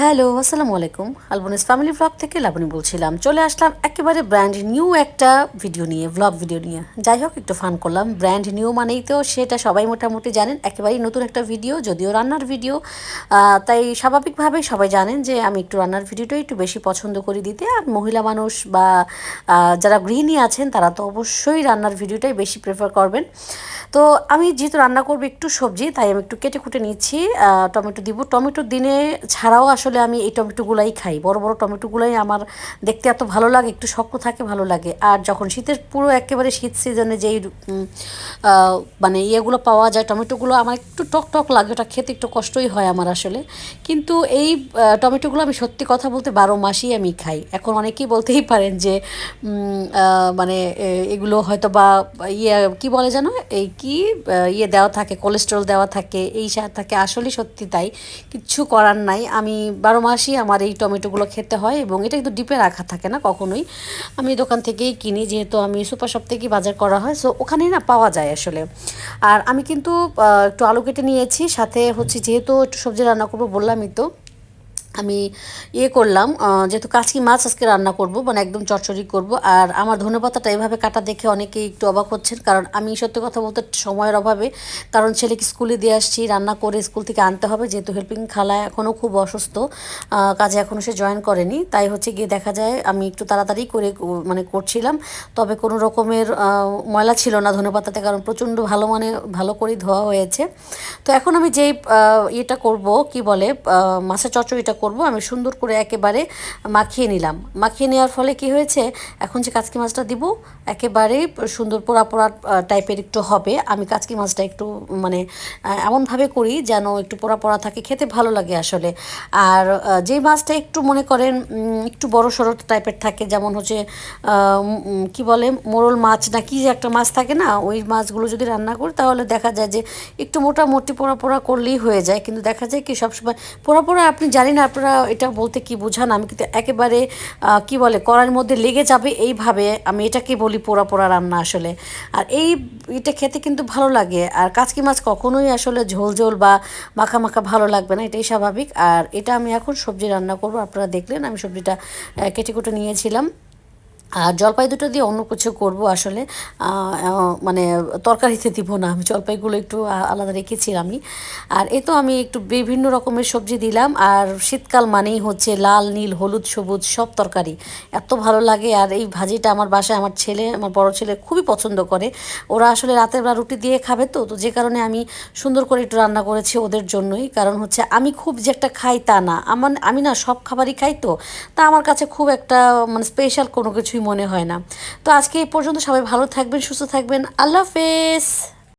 Hello, আসসালামু আলাইকুম। আলবনিস family blog থেকে লাবণী বলছিলাম। চলে আসলাম একেবারে ব্র্যান্ড নিউ একটা ভিডিও নিয়ে ব্লগ ভিডিও নিয়ে। যাই হোক, একটু ফান করলাম। ব্র্যান্ড নিউ মানেই তো সেটা সবাই মোটামুটি জানেন, একেবারেই নতুন একটা ভিডিও যদিও রান্নার ভিডিও তাই স্বাভাবিকভাবেই সবাই জানেন যে আমি একটু রান্নার ভিডিওটাই একটু বেশি পছন্দ করি দিতে। আর মহিলা মানুষ বা যারা গৃহিণী আছেন, তারা তো অবশ্যই রান্নার ভিডিওটাই বেশি প্রেফার করবেন। তো আমি যেহেতু রান্না করব একটু সবজি, তাই আমি একটু কেটে কুটে নিচ্ছি। টমেটো দিব। টমেটো দিনে ছাড়াও আসলে আমি এই টমেটোগুলাই খাই। বড় বড় টমেটোগুলাই আমার দেখতে এত ভালো লাগে, একটু শক্ত থাকে, ভালো লাগে। আর যখন শীতের পুরো একেবারে শীত সিজনে যেই মানে ইয়েগুলো পাওয়া যায়, টমেটোগুলো আমার একটু টক টক লাগে। ওটা খেতে একটু কষ্টই হয় আমার আসলে। কিন্তু এই টমেটোগুলো আমি সত্যি কথা বলতে বারো মাসই আমি খাই। এখন অনেকেই বলতেই পারেন যে মানে এগুলো হয়তো বা ইয়ে কী বলে জানো এই কি ইয়ে দেওয়া থাকে কোলেস্ট্রল দেওয়া থাকে, এই সার থাকে, আসলেই সত্যি তাই। কিচ্ছু করার নাই। আমি বারো মাসই আমার এই টমেটোগুলো খেতে হয় এবং এটা কিন্তু ডিপে রাখা থাকে না কখনোই। আমি দোকান থেকেই কিনি, যেহেতু আমি সুপার শপ থেকেই বাজার করা হয় সো ওখানেই না পাওয়া যায় আসলে। আর আমি কিন্তু একটু আলু কেটে নিয়েছি, সাথে হচ্ছে যেহেতু একটু সবজি রান্না করব বললামই তো আমি ইয়ে করলাম যেহেতু কাচকি মাছ আজকে রান্না করব মানে একদম চচ্চড়ি করব। আর আমার ধনেপাতাটা এভাবে কাটা দেখে অনেকেই একটু অবাক হচ্ছেন, কারণ আমি সত্যি কথা বলতে সময়ের অভাবে, কারণ ছেলেকে স্কুলে দিয়ে আসছি, রান্না করে স্কুল থেকে আনতে হবে, যেহেতু হেল্পিং খালা এখনও খুব অসুস্থ কাজে এখনও সে জয়েন করেনি, তাই হচ্ছে গিয়ে দেখা যায় আমি একটু তাড়াতাড়ি করে মানে করছিলাম, তবে কোনো রকমের ময়লা ছিল না ধনেপাতাতে, কারণ প্রচণ্ড ভালো মানে ভালো করেই ধোয়া হয়েছে। তো এখন আমি যেই ইয়েটা করব, কি বলে মাছের চচ্চড়িটা করব, আমি সুন্দর করে একেবারে মাখিয়ে নিলাম। মাখিয়ে নেওয়ার ফলে কি হয়েছে, এখন যে কাচকি মাছটা দিব, একেবারে সুন্দর পোড়া পোড়া টাইপের একটু হবে। আমি কাচকি মাছটা একটু মানে এমনভাবে করি যেন একটু পোড়া পোড়া থাকে, খেতে ভালো লাগে আসলে। আর যেই মাছটা একটু মনে করেন একটু বড় সড়ো টাইপের থাকে, যেমন হচ্ছে কি বলে, মোরল মাছ না কি যে একটা মাছ থাকে না, ওই মাছগুলো যদি রান্না করি, তাহলে দেখা যায় যে, একটু মোটামুটি পোড়া পোড়া করলেই হয়ে যায়। কিন্তু দেখা যায় কি সবসময়, পোড়া পোড়া আপনি জানি না আপনারা এটা বলতে কি বোঝান? আমি কিন্তু একেবারে কি বলে, করার মধ্যে লেগে যাবে এইভাবে। আমি এটাকে বলি পোড়া পোড়া রান্না আসলে। আর এই এটা খেতে কিন্তু ভালো লাগে। আর কাচকি মাছ কখনোই আসলে ঝোল ঝোল বা মাখা মাখা ভালো লাগবে না, এটাই স্বাভাবিক। আর এটা আমি এখন সবজি রান্না করব। আপনারা দেখলেন, আমি সবজিটা কেটে কুটে নিয়েছিলাম। আর জলপাই দুটো দিয়ে অন্য কিছু করব আসলে। মানে তরকারিতে দিব না আমি, জলপাইগুলো একটু আলাদা রেখেছিলামই আর এ তো আমি একটু বিভিন্ন রকমের সবজি দিলাম, আর শীতকাল মানেই হচ্ছে লাল, নীল, হলুদ, সবুজ সব তরকারি। এত ভালো লাগে, আর এই ভাজিটা আমার বাসায় আমার ছেলে, আমার বড় ছেলে খুবই পছন্দ করে। ওরা আসলে রাতের বেলা রুটি দিয়ে খাবে তো তো যে কারণে আমি সুন্দর করে একটু রান্না করেছি ওদের জন্যই। কারণ হচ্ছে আমি খুব যে একটা খাই তা না। আমার, আমি না সব খাবারই খাই তো, তা আমার কাছে খুব একটা মানে স্পেশাল কোনো কিছুই মনে হয় না। তো আজকে এই পর্যন্ত সবাই ভালো থাকবেন, সুস্থ থাকবেন। আল্লাহ হাফেজ।